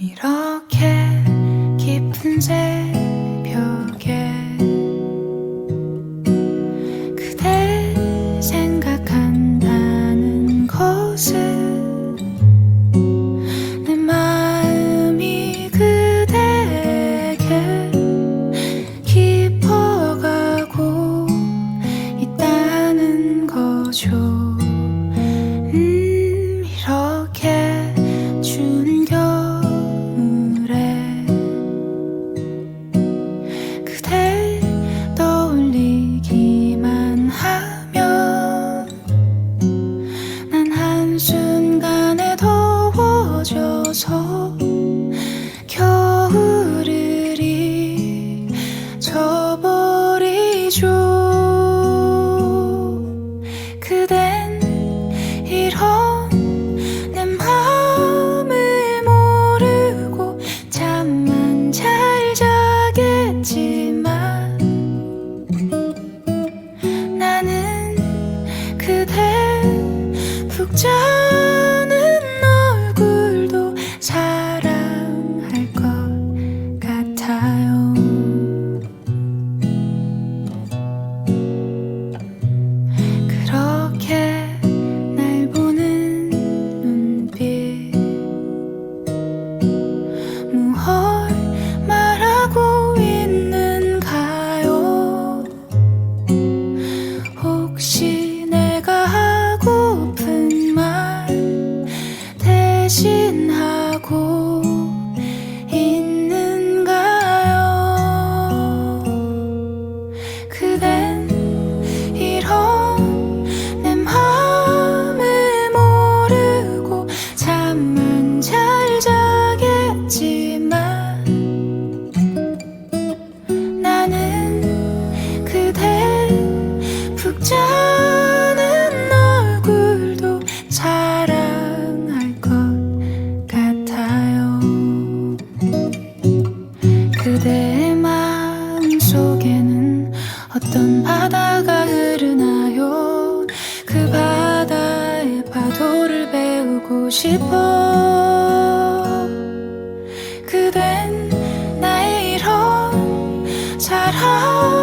이렇게 어떤 바다가 흐르나요? 그 바다의 파도를 배우고 싶어. 그댄 나의 이런 사랑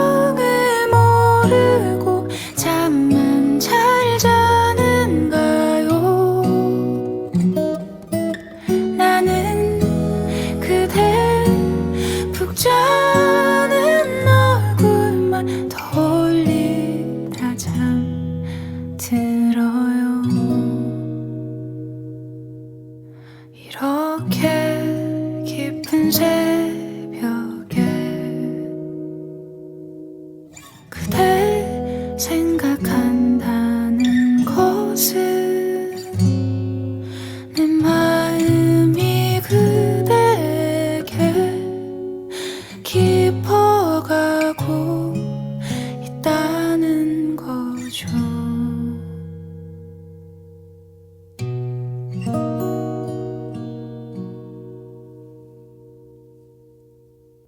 들어요. 이렇게 깊은 새